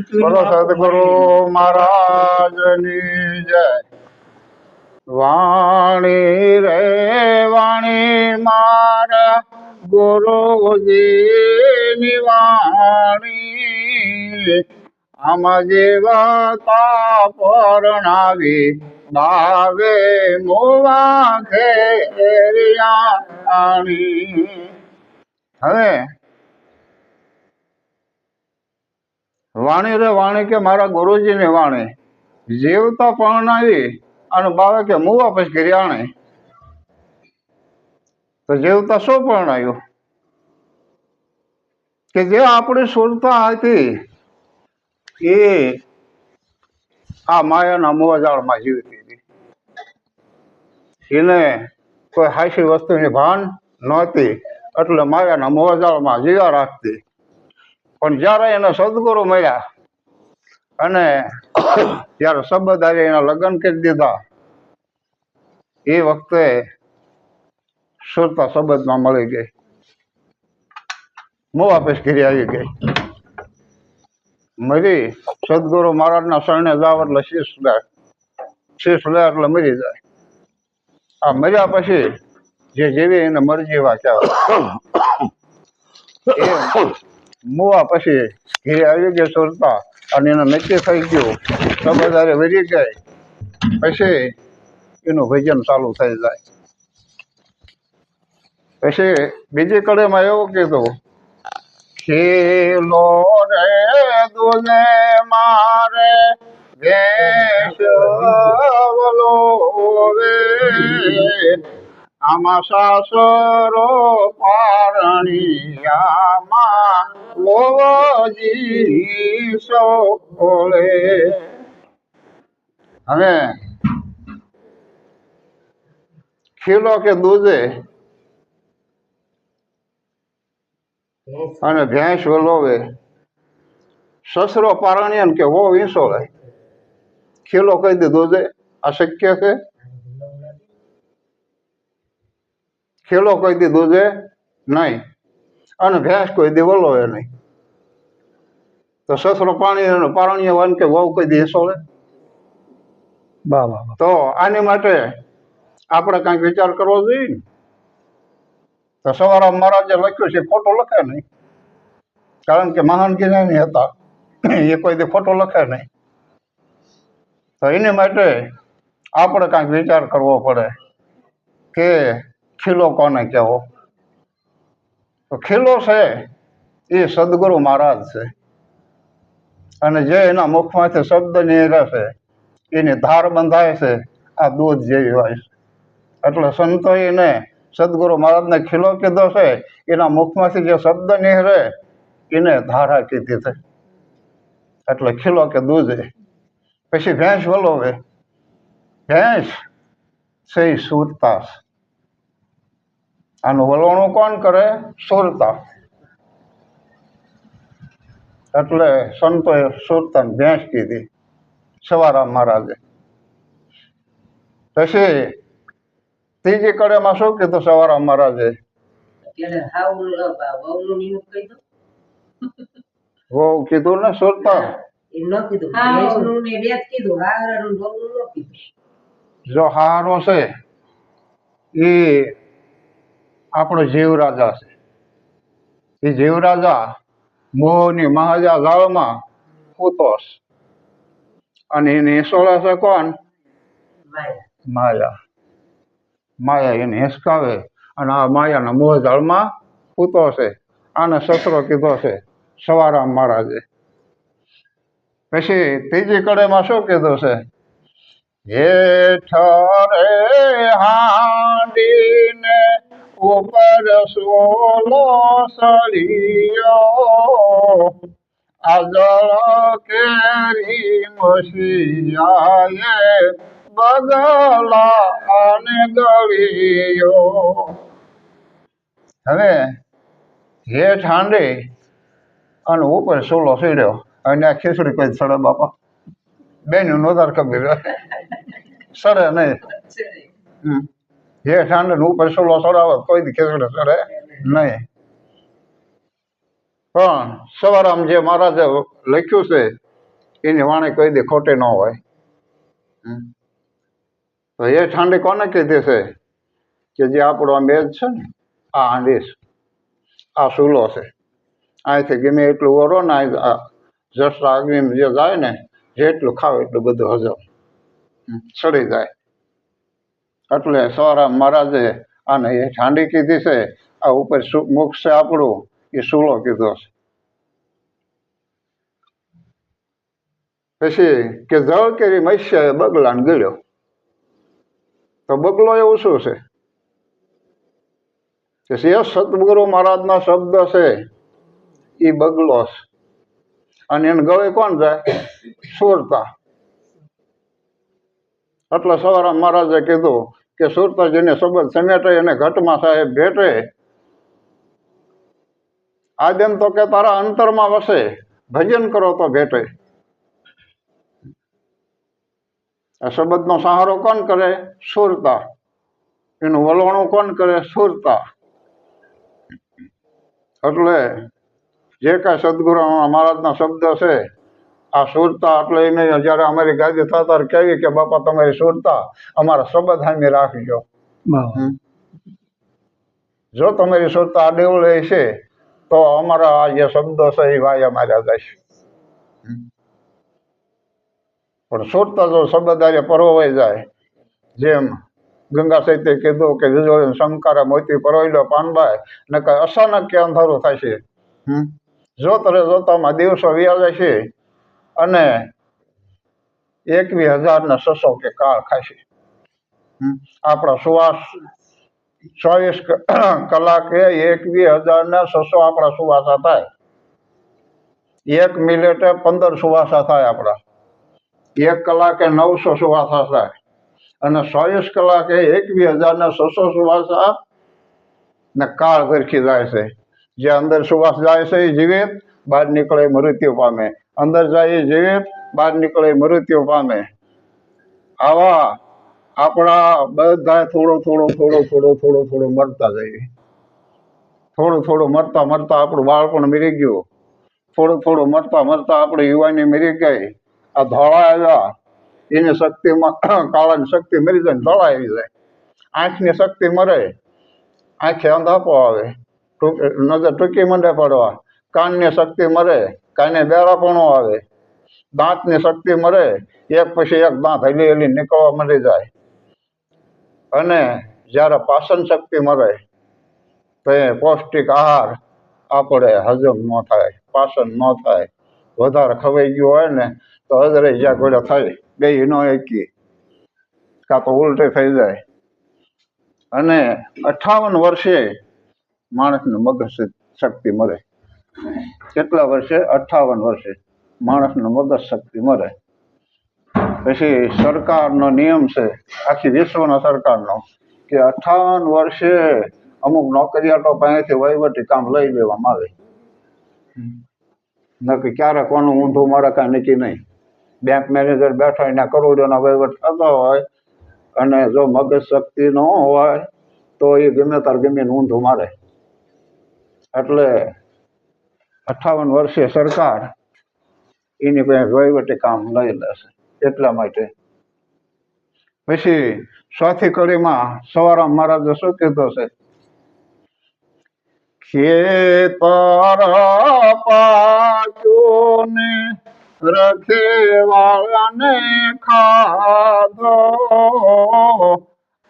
બોલો સદગુરુ મહારાજની જય. વાણી રે વાણી મારા ગુરુજીની વાણી. આમાં જીવતા પરણાવી ભાવે મોવા ઘેરિયાણી. હવે વાણી રે વાણી કે મારા ગુરુજીની વાણી. જીવતા પરણાવી અને બાવે કે હું વાપસ કરી આણે. તો જીવતા શું પરણાયું કે જે આપણી સુરતા હતી, એ આ માયાના મોજાળમાં જીવતી હતી. એને કોઈ હાસી વસ્તુની ભાન નહોતી, એટલે માયાના મોજાળમાં જીવા રાખતી. પણ જ્યારે એને સદગુરુ મળ્યા અને જ્યારે સંબંધારી એના લગ્ન કરી દીધા એ વખતે સુરતા સંબંધમાં મળી ગઈ. હું વાપસ ઘેરી આવી ગઈ. મરી સદગુરુ મહારાજના શરણે જાવ એટલે શીશ લે. શીશ લે એટલે મરી જાય. આ મર્યા પછી જે જેવી એને મરજી એવા કહેવાય મુવા પછી ઘીરે આવી ગયા સુરતા અને એનો નક્કી થઈ ગયું. સમજદારી વરી જાય. પછી એનું ભજન ચાલુ થઈ જાય. પછી બીજી કડેમાં એવું કીધું, ખીલો રે દુને મારે વેશવલો વે આમાં સાસરો પારણિયામાં મોજી સોળે હવે ખીલો કે દૂધે? અને ભેંસ વલોવે. સસરો પારણિયન કે વો વીંસોળે? ખીલો કહી દીધું. છે અશક્ય શક્ય છે? ખેલો કોઈ દી દૂધે નહીં. અને ભેંસ કોઈ દી વલોવે નહીં. તો સસરો પાણી પારણીય વન કે વહુ કોઈ દી સોળે વાહ વાહ વાહ. તો આની માટે આપણે કાંઈક વિચાર કરવો જોઈએ ને? તો સવારે મહારાજે લખ્યું છે ખોટો લખે નહીં. કારણ કે મહાન જ્ઞાની હતા. એ કોઈ દી ખોટો લખે નહીં. તો એની માટે આપણે કાંઈક વિચાર કરવો પડે કે ખીલો કોને કહેવો? તો ખીલો છે એ સદગુરુ મહારાજ છે. અને જે એના મુખમાંથી શબ્દ નીકળે છે, એની ધાર બંધાય છે, આ દૂધ જેવી હોય છે. એટલે સંતોએ એને સદગુરુ મહારાજને ખીલો કીધો છે, એના મુખમાંથી જે શબ્દ નીકળે, એને ધારા કીધી છે એટલે ખીલો કે દૂધ પછી ભેંસ વલોવે ભેંસ છે છે. આનું વલોણું કોણ કરે? સુરતા. એટલે સંતોએ સુરતાને ભેંસ કીધી સવારા મહારાજે. પછી ત્રીજી કડેમાં શું કીધું સવારા મહારાજે? વહુ કીધું ને સુરતા? જો હારો છે એ આપણો જીવ રાજા છે. એ જીવ રાજા મોહની મહાજા લાળમાં પૂતો અને એને ઈસોળે છે કોણ? માયા. માયા. એને હેસકાવે અને આ માયાના મોહ જાળમાં પૂતો છે. આને સસરો કીધો છે સવારામ મહારાજે. પછી ત્રીજી કડેમાં શું કીધું છે? હેઠરે હાંડીને ઉપર સોલો સળિયો આજળ કેરી મસીયા બગલા અને ગળિયો હવે હેઠ હાંડી અને ઉપર સોલો સીડ્યો અને આ ખીચડી કોઈ સડે બાપા બેન નોધાર કબીર સડે નહીં હમ. હેઠ હાંડે ને ઉપર સોલો સડાવે કોઈ દી ખીચડી સડે નહીં. પણ સવારામ જે મહારાજે લખ્યું છે, એની વાણી કોઈ દી ખોટી ન હોય. તો એ ઠાંડી કોને કીધી છે? કે જે આપણો આ મેજ છે ને, આ હાંડી આ સૂલો છે. અહીંથી ગમે એટલું ઓરો ને અહીં જસરા અગ્નિ જે જાય ને, જેટલું ખાવ એટલું બધું હજમ. સડી જાય. એટલે સવારા મહારાજે આને એ ઠાંડી કીધી છે, આ ઉપર મુખ છે આપણું, એ સૂલો કીધો છે. પછી કે જળ કેરી મત્સ્ય બગલાને ગળ્યો. તો બગલો એવું શું છે? કે જે મહારાજ મહારાજના શબ્દ છે એ બગલો છે. અને એને ગળે કોણ જાય? સુરતા. એટલે સવારે મહારાજે કીધું કે સુરતાજીને સંબંધ સમેટે અને ઘટમાં સાહેબ ભેટે. આદમ તો કે તારા અંતરમાં વસે, ભજન કરો તો ભેટે. આ શબ્દનો સહારો કોણ કરે? સુરતા. એનું વલણું કોણ કરે? સુરતા. એટલે જે કાંઈ સદગુરુ મહારાજના શબ્દ છે આ સુરતા એટલે એને જ્યારે અમારી ગાદી થતા કહેવી કે બાપા તમારી સુરતા અમારા શબ્દ હામી. રાખજો જો તમારી સુરતા આડેવડે છે તો અમારા આ જે શબ્દો છે એ વાયા માર્યા છે પણ સુરતા જો શબ્દારે પરોવાઈ જાય જેમ ગંગા સહિતે કીધું કે વિજોળી શંકારે મોતી પરોવી લો પાનભાઈ ને કઈ અચાનક કે અંધારું થશે જો જોતરે જોતામાં દિવસો વ્યાજે છે અને એકવીસ હજાર ને છસો કે કાળ ખાશે. આપણા સુવાસ ચોવીસ કલાકે એકવીસ હજાર ને છસો આપણા સુવાસા થાય. એક મિનિટે પંદર સુવાસા થાય આપણા. એક કલાકે નવસો સુવાસા થાય. અને ચોવીસ કલાકે એકવીસ હજાર ને છસો સુવાસા ને કાળ ભરખી જાય છે. જે અંદર સુવાસ જાય છે એ જીવિત બહાર નીકળે મૃત્યુ પામે. અંદર જાય જીવિત બહાર નીકળે મૃત્યુ પામે. આવા આપણા બધા થોડું થોડું થોડો થોડો થોડો થોડો મરતા જઈએ થોડું થોડું મરતા મરતા આપણું બાળપણ મરી ગયું. થોડું થોડું મરતા મરતા આપણી યુવાની મરી ગઈ. આ ધોળા આવ્યા. એની શક્તિમાં કાળાની શક્તિ મરી જાય ધોળા આવી જાય. આંખની શક્તિ મરે. આંખે અંધાપો આવે. નજર ટૂંકી મંડે પડવા. કાનની શક્તિ મરે, કાને બેરાપણો આવે, દાંતની શક્તિ મરે, એક પછી એક દાંત હલી હલી નીકળવા મળી જાય. અને જ્યારે પાચન શક્તિ મરે, તો એ પૌષ્ટિક આહાર આપણે હજમ ન થાય, પાચન ન થાય. વધારે ખવાઈ ગયું હોય ને, તો હજરે જ્યાં ગોળે થાય બે ન એકી. કાં તો ઉલટી થઈ જાય. અને અઠાવન વર્ષે માણસને મગજ શક્તિ મળે કેટલા વર્ષે? અઠાવન વર્ષે. માણસનો મગજ શક્તિ મરે. પછી સરકારનો નિયમ છે, આખી વિશ્વના સરકારનો, કે અઠાવન વર્ષે અમુક નોકરિયાતો પાસેથી વહીવટી કામ લઈ લેવામાં આવે. નક્કી ક્યારે કોનું ઊંધું મળે કાંઈ નક્કી નહીં. બેંક મેનેજર બેઠો એના કરોડોના વહીવટ થતો હોય, અને જો મગજ શક્તિ ન હોય, તો એ ગમે તાર ગમે ઊંધું મારે. એટલે અઠાવન વર્ષે સરકાર એની પાસે વહીવટી કામ લઈ લેશે, એટલા માટે. પછી સ્વાથી કડીમાં સવારા મહારાજે શું કીધું છે, ખેતર પાક્યો ને રખેવાળાને ખાધો.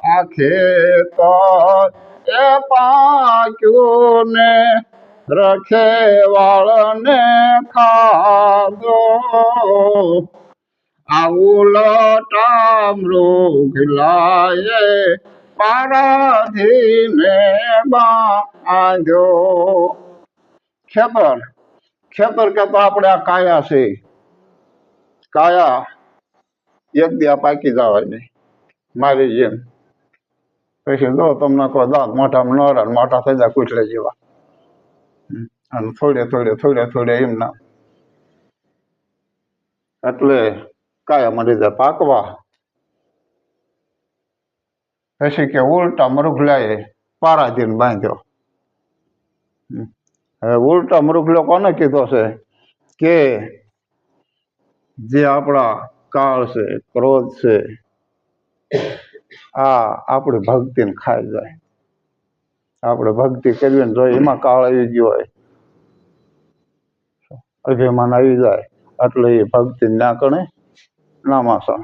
આ ખેતર એ ને રખેવાળને ખાધો. આવું લટા મૃગલાએ પારાધીને ખેતર ખેતર કે તો આપણે આ કાયા છે. કાયા, એક દી પાકી જવાની મારી જેમ. પછી જો તમને કોઈ દાંત મોટામાં ન રહે મોટા થઈ જાય કૂટલે જેવા. અને થોડે થોડે થોડે થોડે એમના. એટલે કાયા મળી જાય પાકવા. પછી કે ઉલટા મૃગલાએ પારાધીન બાંધ્યો. હવે ઉલટા મૃગલો કોને કીધો છે? કે જે આપણા કાળ છે, ક્રોધ છે, આ આપણી ભક્તિને ખાઈ જાય. આપણે ભક્તિ કરવી ને જો એમાં કાળ આવી ગયો હોય. અભિમાન આવી જાય એટલે એ ભક્તિ ના કણે નામાસણ.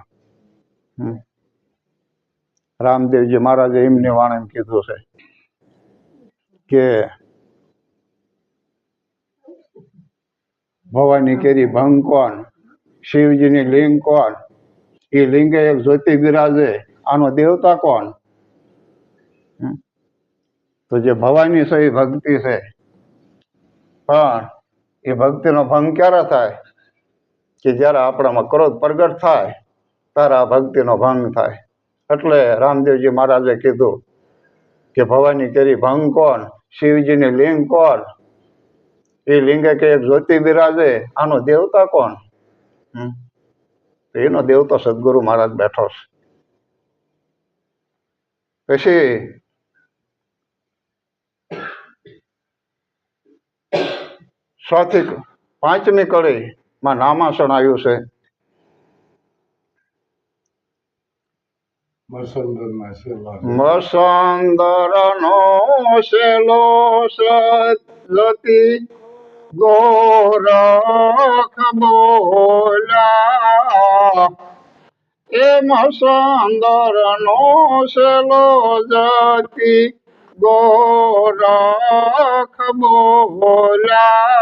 રામદેવજી મહારાજે એમને વાણે કીધું છે કે ભવાની કેરી ભંગ કોણ, શિવજીની લિંગ કોણ, એ લિંગે એક જ્યોતિ બિરાજે, આનો દેવતા કોણ? તો જે ભવાની એ ભક્તિ છે પણ એ ભક્તિનો ભંગ ક્યારે થાય? કે જ્યારે આપણામાં ક્રોધ પ્રગટ થાય, ત્યારે આ ભક્તિનો ભંગ થાય. એટલે રામદેવજી મહારાજે કીધું કે ભવાની કેરી ભંગ કોણ? શિવજીની લિંગ કોણ? એ લિંગે કે એક જ્યોતિ બિરાજે, આનો દેવતા કોણ? એનો દેવતો સદગુરુ મહારાજ બેઠો છે. પછી ચોથી પાંચમી કડીમાં નામાસણ આવ્યું છે. મસંદર નો શેલો સતી ગોરખ બોલા એ મસંદર નો શેલો જતી ગોરખ બોલા.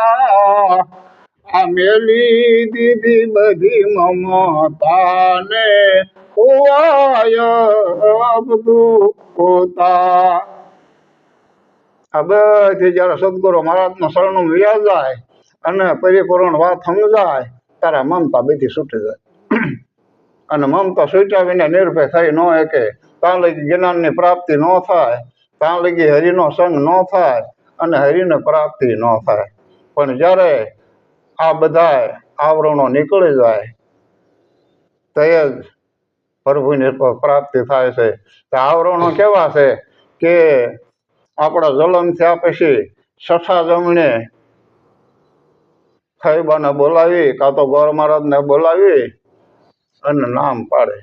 આ મેલી દીધી બધી મમતાને આ બધી જ્યારે સદગુરુ મહારાજના શરણું વ્યા જાય અને પરિપૂર્ણ વાત સમજાય, ત્યારે મમતા બધી છૂટી જાય. અને મમતા છૂટ્યા વિના નિર્ભય થઈ ન શકે કાલે જ્ઞાનની પ્રાપ્તિ ન થાય ત્યાં લગી હરિનો સંગ ન થાય અને હરિને પ્રાપ્તિ ન થાય. પણ જ્યારે આ બધા આવરણો નીકળી જાય તે જ પ્રભુની પ્રાપ્તિ થાય છે. તો આવરણો કેવા છે કે આપણા જલમ થયા પછી છઠ્ઠા જમણે ખૈબાને બોલાવી, કાં તો ગોર મહારાજને બોલાવી અને નામ પાડે.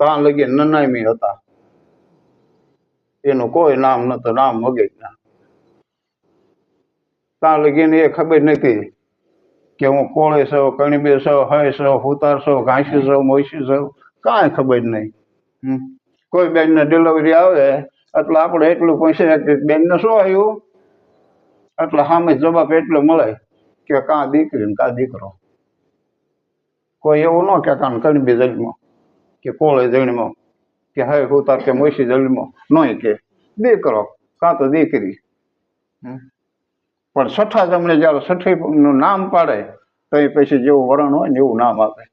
ત્યાં લગી નનામી હતા. એનું કોઈ નામ નતું નામ મગજના ત્યાં લગીને એ ખબર નથી કે હું કોળે છો કણીબે છો હય છો હુતાર છો ઘાસી છો મોસી છો કાંઈ ખબર નહીં. કોઈ બેનને ડિલિવરી આવે, એટલે આપણે એટલું કે બેનને શું આવ્યું? એટલે સામે જવાબ એટલો મળે કે કાં દીકરી ને કાં દીકરો. કોઈ એવું ન કે કાં કણીબે જન્મો કે કોળે જન્મો. કે હવે હું તાર કે મોશી જન્મો નોય કે. દીકરો, કાં તો દીકરી. પણ છઠ્ઠા જમણે જ્યારે છઠ્ઠી નું નામ પાડે, તો એ પછી જેવું વરણ હોય ને એવું નામ આપે.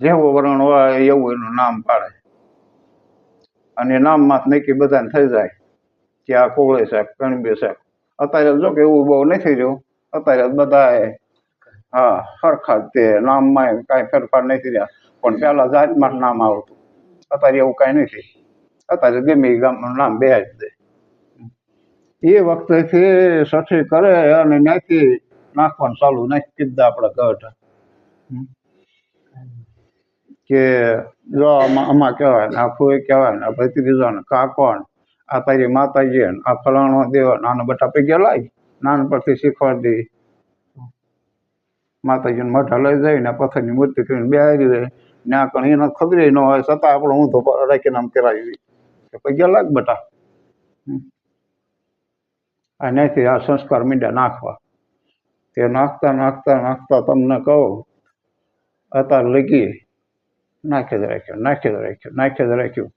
જેવું વરણ હોય એવું એનું નામ પાડે. અને નામમાં જ નક્કી બધાને થઈ જાય કે આ કોળે સાહેબ, કણબે સાહેબ. અત્યારે જો કે એવું બહુ નથી રહ્યું. અત્યારે બધા હા સરખા તે નામમાં કાંઈ ફેરફાર નથી રહ્યા. પણ પહેલાં જાતમાં નામ આવતું. અત્યારે એવું કાંઈ નથી. અત્યારે ગમે ગામનું નામ બે જ દે. એ વખતેથી સઠી કરે અને ત્યાંથી નાખવાનું ચાલુ, નાખી કીધા આપણા ગઢ. કે જો આમાં કહેવાય ને, આ ફોઈ કહેવાય ને, આ ભત્રીજો ને કાકો આ તારી માતાજી આ ફલાણો દેવા આને બટા પૈકી લાવી નાનપણથી શીખવાડી માતાજીને મઠા લઈ જઈને પથ્થરની મૂર્તિ કરીને બેહારી દે ત્યાં કણ એને ખબર ન હોય, છતાં આપણે હું તો રાખીને આમ કરાવી પૈકી લાગ બટા. હમ. આ સંસ્કાર મીંડા નાખવા. તે નાખતા નાખતા નાખતા તમને કહો અત્યારે લગી નાખી જ રાખ્યો, નાખી જ રાખ્યો, નાખી જ રાખ્યું.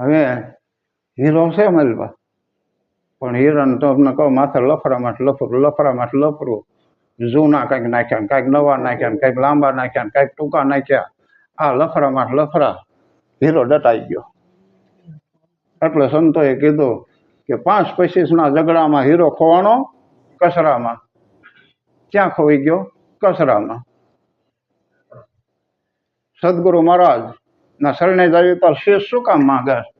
હવે હીરો છે મારી પાસે. પણ હીરાને તમને કહો, માથે લફડા માટે લફરું લફડા માટે લફરું. જૂના કંઈક નાખ્યા કાંઈક નવા નાખ્યા ને કંઈક લાંબા નાખ્યા કાંઈક ટૂંકા નાખ્યા. આ લફરામાં લફરા હીરો દટાઈ ગયો. એટલે સંતોએ કીધું કે પાંચ પચીસના ઝઘડામાં હીરો ખોવાનો કચરામાં. ક્યાં ખોઈ ગયો? કચરામાં. સદગુરુ મહારાજ ના શરણે જાય તો શેષ શું કામ માંગે?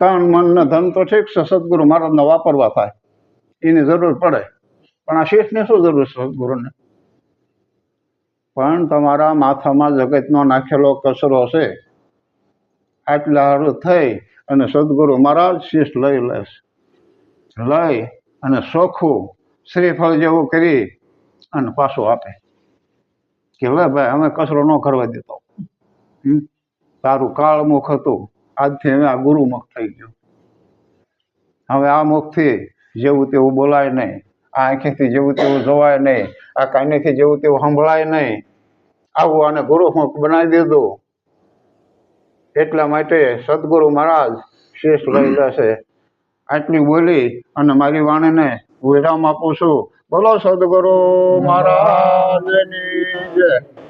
તન, મન ને ધન તો ઠીક છે, સદગુરુ મહારાજને વાપરવા થાય. એની જરૂર પડે. પણ આ શેઠની શું જરૂર છે ગુરુને? પણ તમારા માથામાં જગતનો નાખેલો કચરો છે આટલા હારું થઈ અને સદગુરુ મહારાજ શીશ લઈ લેશે લઈ અને ચોખ્ખું શ્રીફળ જેવું કરી અને પાછું આપે. કે લે ભાઈ, અમે કચરો ન કરવા દેતો? તારું કાળમુખ હતું. આજથી હવે આ ગુરુમુખ થઈ ગયું. હવે આ મુખથી જેવું તેવું બોલાય નહીં. આ આંખીથી જેવું તેવું જોવાય નહીં. આ કાનેથી જેવું તેવું સંભળાય નહીં. આવું આને ગુરુમુખ બનાવી દીધું. એટલા માટે સદગુરુ મહારાજ શેષ લઈ જશે. આટલી બોલી અને મારી વાણીને વિરામ આપું છું. બોલો સદગુરુ મહારાજની